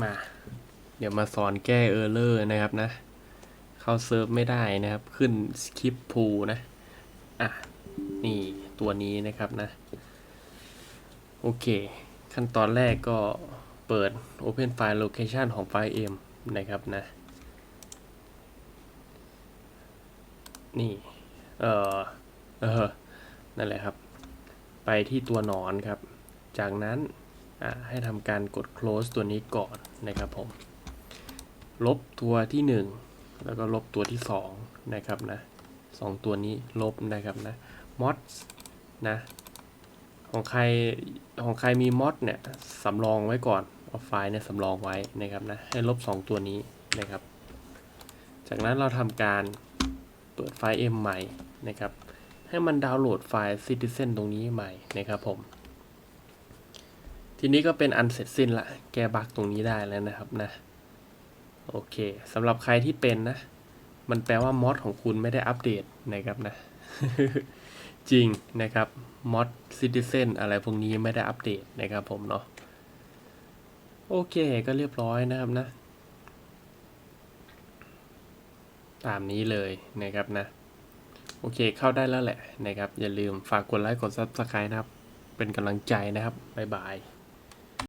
มา เดี๋ยวมาสอนแก้เออร์เลอร์นะครับนะ เข้าเซิร์ฟไม่ได้นะครับ ขึ้นสคริปพูนะ อะ นี่ตัวนี้นะครับนะ โอเค ขั้นตอนแรกก็เปิด Open File Location ของไฟล์ M นะครับนะ นี่ เออเออ นั่นแหละครับ ไปที่ตัวหนอนครับ จากนั้น ให้ทำการกด close ตัวนี้ก่อนนะครับผม ลบตัวที่ 1 แล้วก็ลบตัวที่ 2 นะครับนะสองตัวนี้ลบนะครับนะ mods นะของใครของใครมีมอดเนี่ยสำรองไว้ก่อนเอาไฟล์เนี่ยสำรองไว้นะครับนะให้ลบ 2 ตัวนี้นะครับ จากนั้นเราทำการเปิดไฟล์ M ใหม่นะครับ ให้มันดาวน์โหลดไฟล์ Citizen ตรงนี้ใหม่นะครับผม ทีนี้ก็เป็นอันเสร็จสิ้นละ แก้บักตรงนี้ได้แล้วนะครับนะ โอเคสำหรับใครที่เป็นนะ มันแปลว่ามอดของคุณไม่ได้อัปเดตนะครับนะ จริงนะครับมอด Citizen อะไรพวกนี้ไม่ได้อัปเดตนะครับผมเนาะ โอเคก็เรียบร้อยนะครับนะ ตามนี้เลยนะครับนะ โอเคเข้าได้แล้วแหละนะครับ อย่าลืมฝากกดไลค์กด Subscribe นะครับ เป็นกำลังใจนะครับ บ๊ายบาย